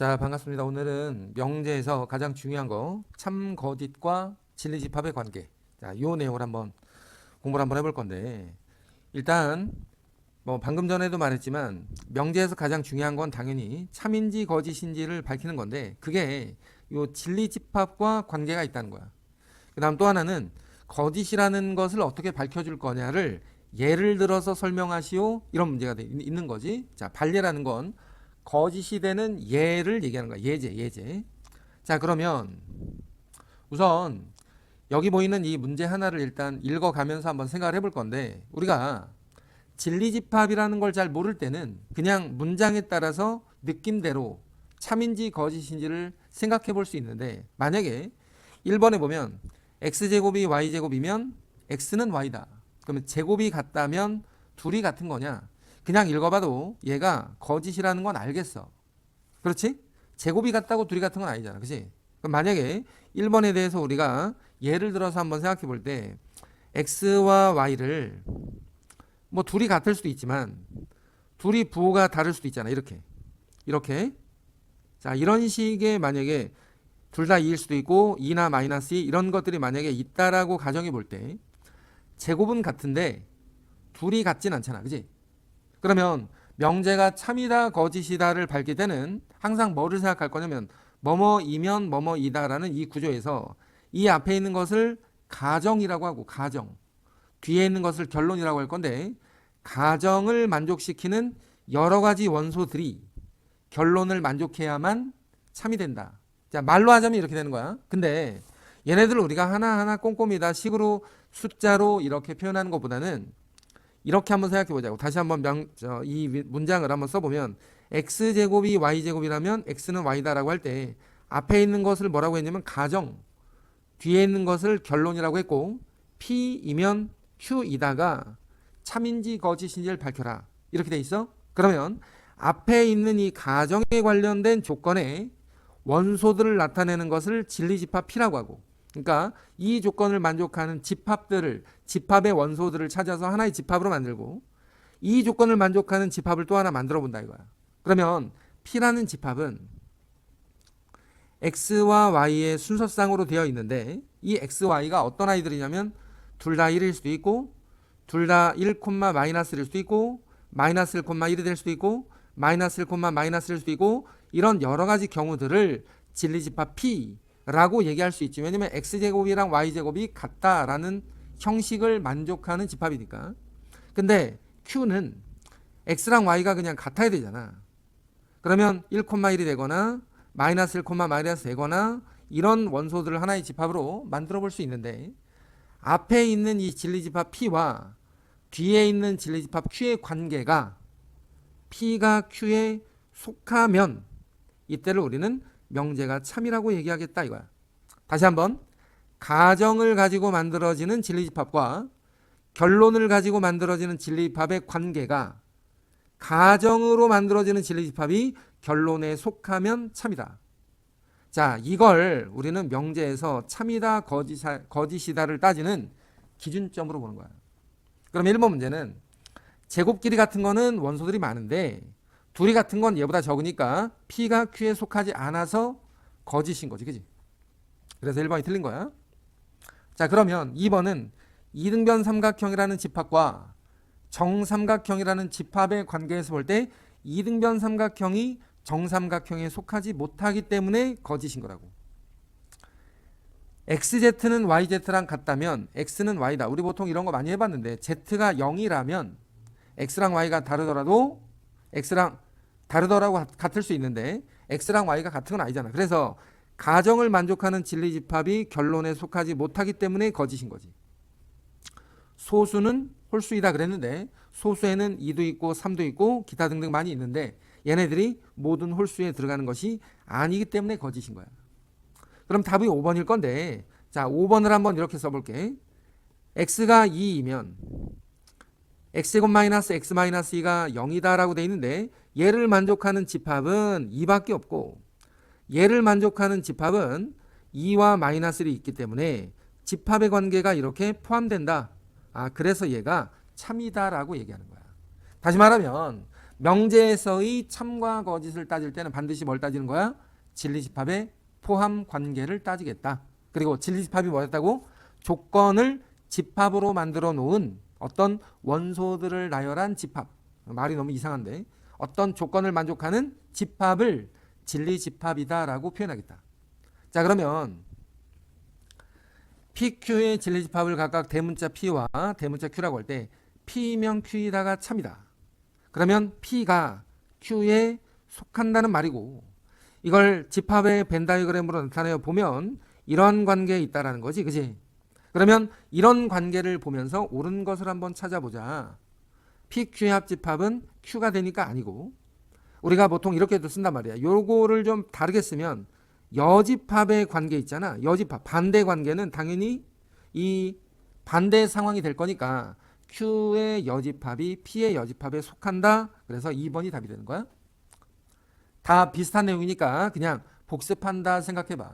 자, 반갑습니다. 오늘은 명제에서 가장 중요한 거 참거짓과 진리집합의 관계. 자, 요 내용을 한번 공부를 한번 해볼 건데 일단 뭐 방금 전에도 말했지만 명제에서 가장 중요한 건 당연히 참인지 거짓인지를 밝히는 건데 그게 요 진리집합과 관계가 있다는 거야. 그다음 또 하나는 거짓이라는 것을 어떻게 밝혀줄 거냐를 예를 들어서 설명하시오 이런 문제가 돼- 있는 거지. 자, 반례라는 건 거짓이 되는 예를 얘기하는 거야. 예제, 예제. 자, 그러면 우선 여기 보이는 이 문제 하나를 일단 읽어가면서 한번 생각을 해볼 건데 우리가 진리집합이라는 걸 잘 모를 때는 그냥 문장에 따라서 느낌대로 참인지 거짓인지를 생각해 볼 수 있는데 만약에 1번에 보면 x제곱이 y제곱이면 x는 y다. 그러면 제곱이 같다면 둘이 같은 거냐? 그냥 읽어봐도 얘가 거짓이라는 건 알겠어. 그렇지? 제곱이 같다고 둘이 같은 건 아니잖아. 그치? 그럼 만약에 1번에 대해서 우리가 예를 들어서 한번 생각해 볼 때 x와 y를 뭐 둘이 같을 수도 있지만 둘이 부호가 다를 수도 있잖아. 이렇게. 이렇게. 자, 이런 식의 만약에 둘 다 2일 수도 있고 2나 마이너스 2 이런 것들이 만약에 있다라고 가정해 볼 때 제곱은 같은데 둘이 같진 않잖아. 그지? 그러면 명제가 참이다 거짓이다를 밝힐 때는 항상 뭐를 생각할 거냐면 뭐뭐이면 뭐뭐이다라는 이 구조에서 이 앞에 있는 것을 가정이라고 하고 가정 뒤에 있는 것을 결론이라고 할 건데 가정을 만족시키는 여러 가지 원소들이 결론을 만족해야만 참이 된다. 자 말로 하자면 이렇게 되는 거야. 근데 얘네들 우리가 하나하나 꼼꼼히 다 식으로 숫자로 이렇게 표현하는 것보다는 이렇게 한번 생각해 보자고. 다시 한번 명, 저, 이 위- 문장을 한번 써보면 x 제곱이 y 제곱이라면 x는 y다라고 할 때 앞에 있는 것을 뭐라고 했냐면 가정, 뒤에 있는 것을 결론이라고 했고 p이면 q이다가 참인지 거짓인지를 밝혀라 이렇게 돼 있어. 그러면 앞에 있는 이 가정에 관련된 조건에 원소들을 나타내는 것을 진리집합 P라고 하고 그러니까 이 조건을 만족하는 집합들을 집합의 원소들을 찾아서 하나의 집합으로 만들고 이 조건을 만족하는 집합을 또 하나 만들어 본다 이거야. 그러면 P라는 집합은 X와 Y의 순서상으로 되어 있는데 이 X, Y가 어떤 아이들이냐면 둘 다 1일 수도 있고 둘 다 1, 마이너스일 수도 있고 마이너스 1, 1이 될 수도 있고 마이너스 1, 마이너스일 수도 있고 이런 여러 가지 경우들을 진리집합 P 라고 얘기할 수 있지. 왜냐면 X제곱이랑 Y제곱이 같다라는 형식을 만족하는 집합이니까. 근데 Q는 X랑 Y가 그냥 같아야 되잖아. 그러면 1,1이 되거나 마이너스 1, 마이너스 되거나 이런 원소들을 하나의 집합으로 만들어 볼 수 있는데 앞에 있는 이 진리집합 P와 뒤에 있는 진리집합 Q의 관계가 P가 Q에 속하면 이때를 우리는 명제가 참이라고 얘기하겠다 이거야. 다시 한번 가정을 가지고 만들어지는 진리집합과 결론을 가지고 만들어지는 진리집합의 관계가 가정으로 만들어지는 진리집합이 결론에 속하면 참이다. 자, 이걸 우리는 명제에서 참이다, 거짓이다, 거짓이다를 따지는 기준점으로 보는 거야. 그럼 1번 문제는 제곱 길이 같은 거는 원소들이 많은데 둘이 같은 건 얘보다 적으니까 P가 Q에 속하지 않아서 거짓인 거지, 그지? 그래서 1번이 틀린 거야. 자, 그러면 2번은 이등변 삼각형이라는 집합과 정삼각형이라는 집합의 관계에서 볼 때 이등변 삼각형이 정삼각형에 속하지 못하기 때문에 거짓인 거라고. XZ는 YZ랑 같다면 X는 Y다. 우리 보통 이런 거 많이 해봤는데 Z가 0이라면 X랑 Y가 다르더라도 X랑 다르더라고 같- 같을 수 있는데 X랑 Y가 같은 건 아니잖아. 그래서 가정을 만족하는 진리 집합이 결론에 속하지 못하기 때문에 거짓인 거지. 소수는 홀수이다 그랬는데 소수에는 2도 있고 3도 있고 기타 등등 많이 있는데 얘네들이 모든 홀수에 들어가는 것이 아니기 때문에 거짓인 거야. 그럼 답이 5번일 건데 자 5번을 한번 이렇게 써볼게. x가 2이면 x제곱 마이너스 x 마이너스 2가 0이다라고 돼 있는데 얘를 만족하는 집합은 2밖에 없고 얘를 만족하는 집합은 2와 마이너스 1이 있기 때문에 집합의 관계가 이렇게 포함된다. 아 그래서 얘가 참이다라고 얘기하는 거야. 다시 말하면 명제에서의 참과 거짓을 따질 때는 반드시 뭘 따지는 거야? 진리집합의 포함 관계를 따지겠다. 그리고 진리집합이 뭐였다고? 조건을 집합으로 만들어 놓은 어떤 원소들을 나열한 집합. 말이 너무 이상한데 어떤 조건을 만족하는 집합을 진리 집합이다라고 표현하겠다. 자 그러면 PQ의 진리 집합을 각각 대문자 P와 대문자 Q라고 할 때 P면 Q이다가 참이다. 그러면 P가 Q에 속한다는 말이고 이걸 집합의 벤 다이어그램으로 나타내어 보면 이런 관계에 있다라는 거지, 그지? 그러면 이런 관계를 보면서 옳은 것을 한번 찾아보자. PQ의 합집합은 Q가 되니까 아니고 우리가 보통 이렇게도 쓴단 말이야. 요거를 좀 다르게 쓰면 여집합의 관계 있잖아. 여집합 반대 관계는 당연히 이 반대 상황이 될 거니까 Q의 여집합이 P의 여집합에 속한다. 그래서 2번이 답이 되는 거야. 다 비슷한 내용이니까 그냥 복습한다 생각해봐.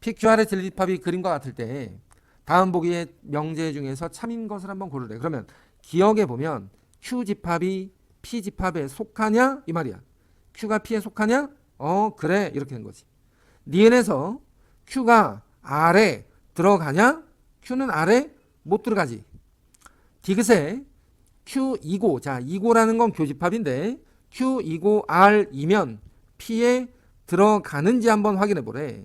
PQR의 진리집합이 그림과 같을 때 다음 보기의 명제 중에서 참인 것을 한번 고르래. 그러면 기억해 보면 Q 집합이 P 집합에 속하냐 이 말이야. Q가 P에 속하냐? 어 그래 이렇게 된 거지. 니은에서 Q가 R에 들어가냐? Q는 R에 못 들어가지. 디귿에 Q 이고 자 이고라는 건 교집합인데 Q 이고 R이면 P에 들어가는지 한번 확인해 보래.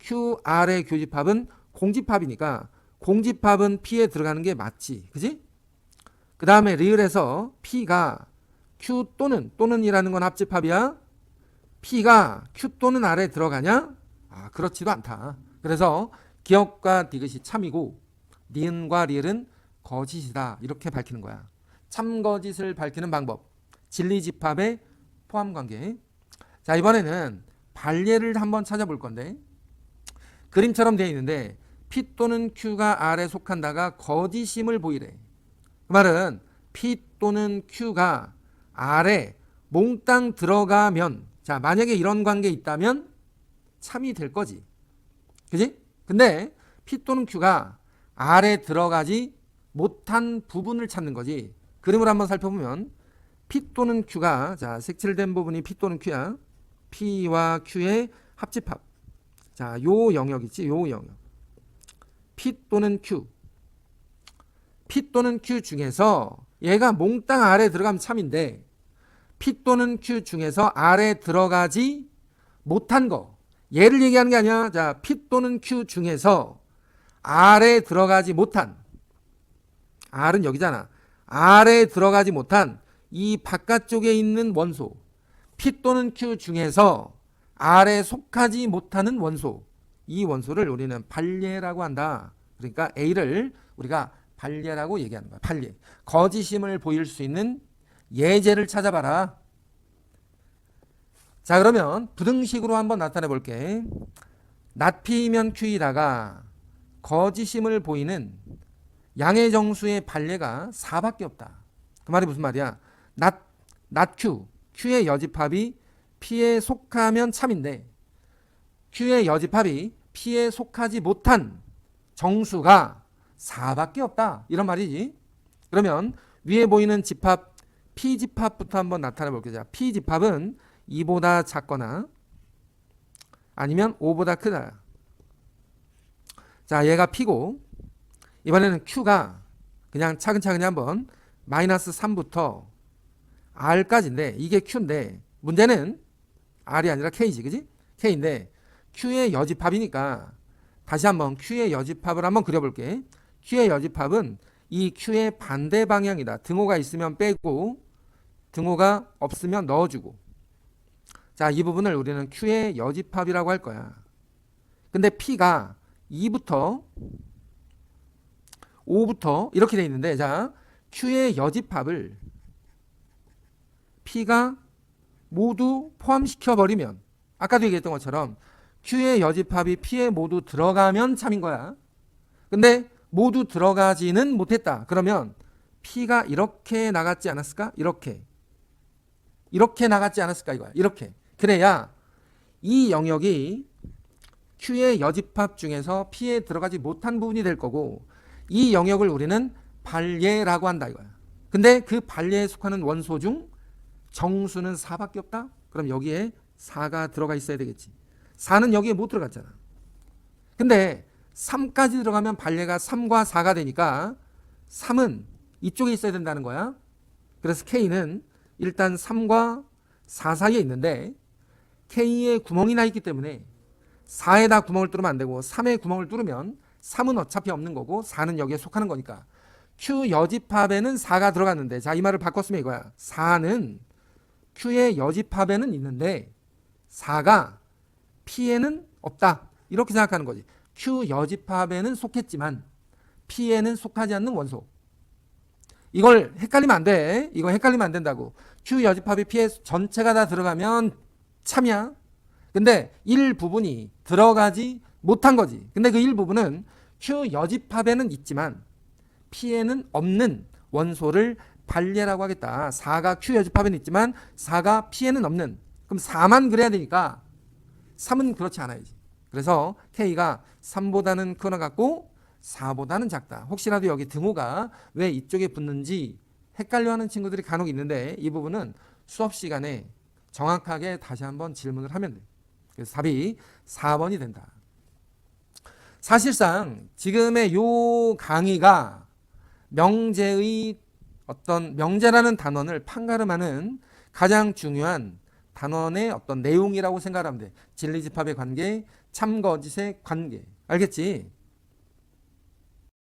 Q R의 교집합은 공집합이니까 공집합은 P에 들어가는 게 맞지. 그지? 그 다음에 리을에서 P가 Q 또는 또는이라는 건 합집합이야. P가 Q 또는 R에 들어가냐? 아 그렇지도 않다. 그래서 기억과 디귿이 참이고 니은과 리을은 거짓이다. 이렇게 밝히는 거야. 참 거짓을 밝히는 방법. 진리집합의 포함관계. 자 이번에는 반례를 한번 찾아볼 건데 그림처럼 되어 있는데 P 또는 Q가 R에 속한다가 거짓임을 보이래. 그 말은 P 또는 Q가 R에 몽땅 들어가면 자 만약에 이런 관계 있다면 참이 될 거지. 그지? 근데 P 또는 Q가 R에 들어가지 못한 부분을 찾는 거지. 그림을 한번 살펴보면 P 또는 Q가 자 색칠된 부분이 P 또는 Q야. P와 Q의 합집합. 자, 요 영역 있지? 요 영역. P 또는 Q. P 또는 Q 중에서 얘가 몽땅 아래 들어가면 참인데 P 또는 Q 중에서 아래 들어가지 못한 거. 얘를 얘기하는 게 아니야. 자, P 또는 Q 중에서 아래 들어가지 못한 R은 여기잖아. 아래 들어가지 못한 이 바깥쪽에 있는 원소 P 또는 Q 중에서 R에 속하지 못하는 원소 이 원소를 우리는 반례라고 한다. 그러니까 A를 우리가 반례라고 얘기하는 거야. 반례. 거짓임을 보일 수 있는 예제를 찾아봐라. 자 그러면 부등식으로 한번 나타내 볼게. 낫피면 Q이다가 거짓임을 보이는 양의 정수의 반례가 4밖에 없다. 그 말이 무슨 말이야? 낫, 낫 Q, Q의 여집합이 P에 속하면 참인데 Q의 여집합이 P에 속하지 못한 정수가 4밖에 없다. 이런 말이지. 그러면 위에 보이는 집합 P 집합부터 한번 나타내 볼게요. 자, P 집합은 2보다 작거나 아니면 5보다 크다. 자, 얘가 P고 이번에는 Q가 그냥 차근차근히 한번 마이너스 3부터 R까지인데 이게 Q인데 문제는 R이 아니라 K지 그지? K인데 Q의 여집합이니까 다시 한번 Q의 여집합을 한번 그려볼게. Q의 여집합은 이 Q의 반대 방향이다. 등호가 있으면 빼고 등호가 없으면 넣어주고. 자 이 부분을 우리는 Q의 여집합이라고 할 거야. 근데 P가 2부터 5부터 이렇게 돼 있는데 자 Q의 여집합을 P가 모두 포함시켜 버리면 아까도 얘기했던 것처럼 Q의 여집합이 P에 모두 들어가면 참인 거야. 근데 모두 들어가지는 못했다. 그러면 P가 이렇게 나갔지 않았을까? 이렇게. 이렇게 나갔지 않았을까 이거야. 이렇게. 그래야 이 영역이 Q의 여집합 중에서 P에 들어가지 못한 부분이 될 거고 이 영역을 우리는 발예라고 한다 이거야. 근데 그 발예에 속하는 원소 중 정수는 4밖에 없다? 그럼 여기에 4가 들어가 있어야 되겠지. 4는 여기에 못 들어갔잖아. 근데 3까지 들어가면 반례가 3과 4가 되니까 3은 이쪽에 있어야 된다는 거야. 그래서 K는 일단 3과 4 사이에 있는데 K에 구멍이 나 있기 때문에 4에다 구멍을 뚫으면 안 되고 3에 구멍을 뚫으면 3은 어차피 없는 거고 4는 여기에 속하는 거니까 Q 여집합에는 4가 들어갔는데 자 이 말을 바꿨으면 이거야 4는 Q의 여집합에는 있는데 4가 P에는 없다 이렇게 생각하는 거지 Q 여집합에는 속했지만 P에는 속하지 않는 원소 이걸 헷갈리면 안 돼. 이거 헷갈리면 안 된다고. Q 여집합이 P에 전체가 다 들어가면 참이야. 근데 일부분이 들어가지 못한 거지. 근데 그 일부분은 Q 여집합에는 있지만 P에는 없는 원소를 발례라고 하겠다. 4가 Q 여집합에는 있지만 4가 P에는 없는. 그럼 4만 그래야 되니까 3은 그렇지 않아야지. 그래서 K가 3보다는 크거나 같고 4보다는 작다. 혹시라도 여기 등호가 왜 이쪽에 붙는지 헷갈려하는 친구들이 간혹 있는데 이 부분은 수업 시간에 정확하게 다시 한번 질문을 하면 돼. 그래서 답이 4번이 된다. 사실상 지금의 요 강의가 명제의 어떤 명제라는 단원을 판가름하는 가장 중요한 단원의 어떤 내용이라고 생각하면 돼. 진리집합의 관계, 참거짓의 관계. 알겠지?